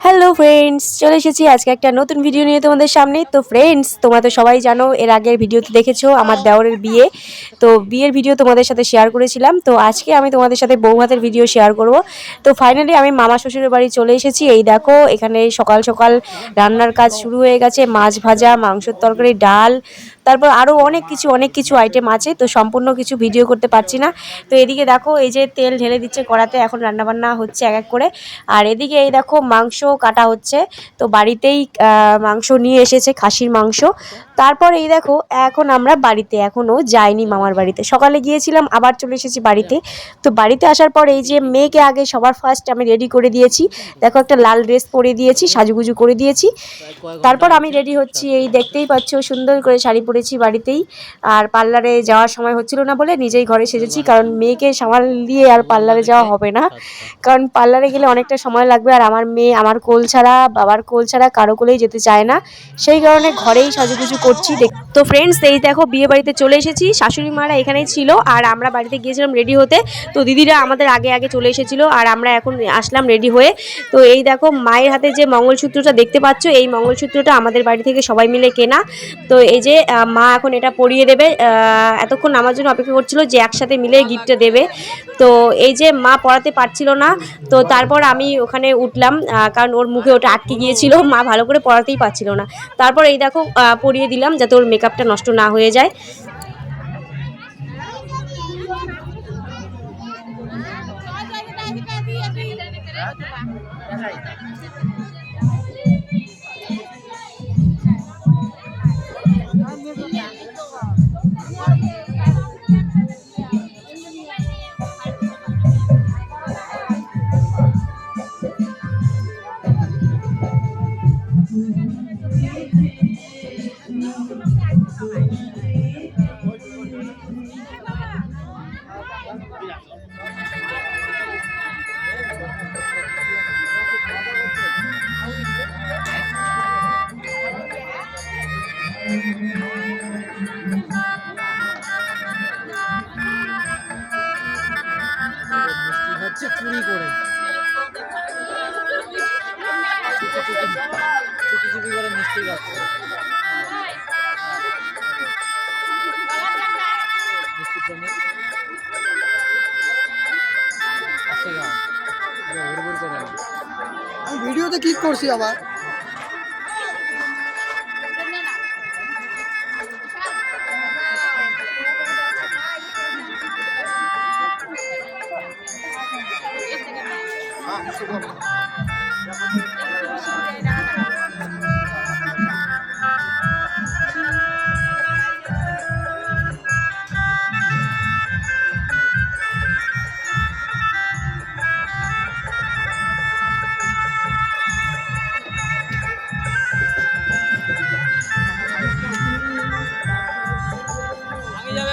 Hello friends চলে এসেছি আজকে একটা নতুন ভিডিও নিয়ে তোমাদের সামনে। তো ফ্রেন্ডস তোমরা তো সবাই জানো, এর আগের ভিডিওতে দেখেছ আমার দেওরের বিয়ে। তো, বিয়ের ভিডিও তোমাদের সাথে শেয়ার করেছিলাম। তো, আজকে আমি তোমাদের সাথে বউ ভাতের ভিডিও শেয়ার করব। তো ফাইনালি আমি মামা শ্বশুরের বাড়ি চলে এসেছি। এই দেখো, এখানে সকাল সকাল রান্নার কাজ শুরু হয়ে গেছে। মাছ ভাজা, মাংসের তরকারি, ডাল, তারপর আরও অনেক কিছু অনেক কিছু আইটেম আছে। তো, সম্পূর্ণ কিছু ভিডিও করতে পারছি না। তো, এদিকে দেখো, এই যে তেল ঢেলে দিচ্ছে কড়াতে। এখন রান্নাবান্না হচ্ছে এক এক করে। আর এদিকে এই দেখো, মাংস কাটা হচ্ছে। তো বাড়িতেই মাংস নিয়ে এসেছে, খাসির মাংস। তারপর এই দেখো, এখন আমরা বাড়িতে এখনও যাইনি মামার বাড়িতে। সকালে গিয়েছিলাম, আবার চলে এসেছি বাড়িতে। তো বাড়িতে আসার পর এই যে মেয়েকে আগে সবার ফার্স্ট আমি রেডি করে দিয়েছি। দেখো একটা লাল ড্রেস পরে দিয়েছি, সাজুগুজু করে দিয়েছি। তারপর আমি রেডি হচ্ছি, এই দেখতেই পাচ্ছ, সুন্দর করে শাড়ি পরেছি বাড়িতেই। আর পার্লারে যাওয়ার সময় হচ্ছিল না বলে নিজেই ঘরে সেজেছি, কারণ মেয়েকে সামাল দিয়ে আর পার্লারে যাওয়া হবে না। কারণ পার্লারে গেলে অনেকটা সময় লাগবে, আর আমার মেয়ে, আমার কোল ছাড়া বাবার কোল ছাড়া কারও কোলেই যেতে চায় না। সেই কারণে ঘরেই সাজুগুজু করছি তো ফ্রেন্ডস এই দেখো বিয়ে বাড়িতে চলে এসেছি। শাশুড়ি মারা এখানেই ছিল আর আমরা বাড়িতে গিয়েছিলাম রেডি হতে। তো দিদিরা আমাদের আগে আগে চলে এসেছিল আর আমরা এখন আসলাম রেডি হয়ে। তো এই দেখো মায়ের হাতে যে মঙ্গলসূত্রটা দেখতে পাচ্ছ এই মঙ্গলসূত্রটা আমাদের বাড়ি থেকে সবাই মিলে কেনা। তো এই যে মা এখন এটা পরিয়ে দেবে। এতক্ষণ আমার জন্য অপেক্ষা করছিল যে একসাথে মিলে গিফটটা দেবে। তো এই যে মা পড়াতে পারছিল না তো তারপর আমি ওখানে উঠলাম। আহ, কারণ ওর মুখে ওটা আটকে গিয়েছিল মা ভালো করে পড়াতেই পারছিল না তারপর এই দেখো পরিয়ে দিলাম যাতে ওর মেকআপটা নষ্ট না হয়ে যায় হচ্ছে চুরি করে চুপি চুপি করে মিষ্টি খাচ্ছে வச்சோமே আমি ভিডিওতে ক্লিক করছি আবার